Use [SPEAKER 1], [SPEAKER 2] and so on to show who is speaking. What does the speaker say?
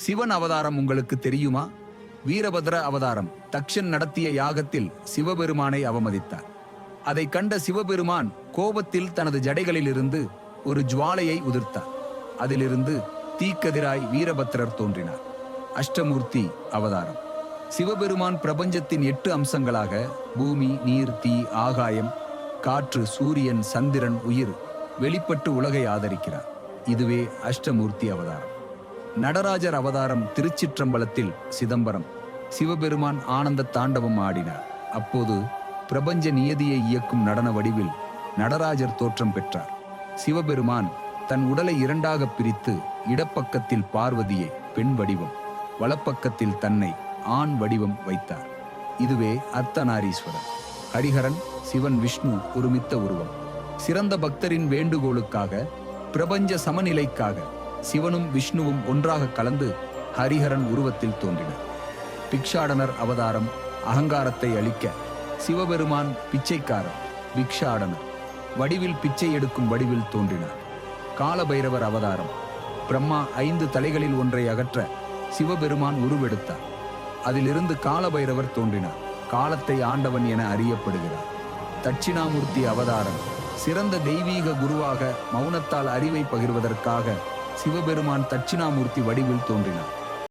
[SPEAKER 1] சிவன் அவதாரம் உங்களுக்கு தெரியுமா? வீரபத்ர அவதாரம். தக்ஷன் நடத்திய யாகத்தில் சிவபெருமானை அவமதித்தார். அதை கண்ட சிவபெருமான் கோபத்தில் தனது ஜடைகளிலிருந்து ஒரு ஜுவாலையை உதிர்த்தார். அதிலிருந்து தீக்கதிராய் வீரபத்ரர் தோன்றினார். அஷ்டமூர்த்தி அவதாரம். சிவபெருமான் பிரபஞ்சத்தின் எட்டு அம்சங்களாக பூமி நீர் தீ ஆகாயம் காற்று சூரியன் சந்திரன் உயிர் வெளிப்பட்டு உலகை ஆதரிக்கிறார். இதுவே அஷ்டமூர்த்தி அவதாரம். நடராஜர் அவதாரம் திருச்சிற்றம்பலத்தில் சிதம்பரம். சிவபெருமான் ஆனந்த தாண்டவம் ஆடினார். அப்போது பிரபஞ்ச நியதியை இயக்கும் நடன வடிவில் நடராஜர் தோற்றம் பெற்றார். சிவபெருமான் தன் உடலை இரண்டாக பிரித்து இடப்பக்கத்தில் பார்வதியை பெண் வடிவம் வலப்பக்கத்தில் தன்னை ஆண் வடிவம் வைத்தார். இதுவே அர்த்தநாரீஸ்வரர். ஹரிஹரன் சிவன் விஷ்ணு ஒருமித்த உருவம். சிறந்த பக்தரின் வேண்டுகோளுக்காக பிரபஞ்ச சமநிலைக்காக சிவனும் விஷ்ணுவும் ஒன்றாக கலந்து ஹரிஹரன் உருவத்தில் தோன்றினர். பிக்ஷாடனர் அவதாரம் அகங்காரத்தை அளிக்க சிவபெருமான் பிச்சைக்காரர் பிக்ஷாடனர். வடிவில் பிச்சை எடுக்கும் வடிவில் தோன்றினார். காலபைரவர் அவதாரம். பிரம்மா ஐந்து தலைகளில் ஒன்றை அகற்ற சிவபெருமான் உருவெடுத்தார். அதிலிருந்து காலபைரவர் தோன்றினார். காலத்தை ஆண்டவன் என அறியப்படுகிறார். தட்சிணாமூர்த்தி அவதாரம். சிறந்த தெய்வீக குருவாக மௌனத்தால் அறிவை பகிர்வதற்காக சிவபெருமான் தட்சிணாமூர்த்தி வடிவில் தோன்றினார்.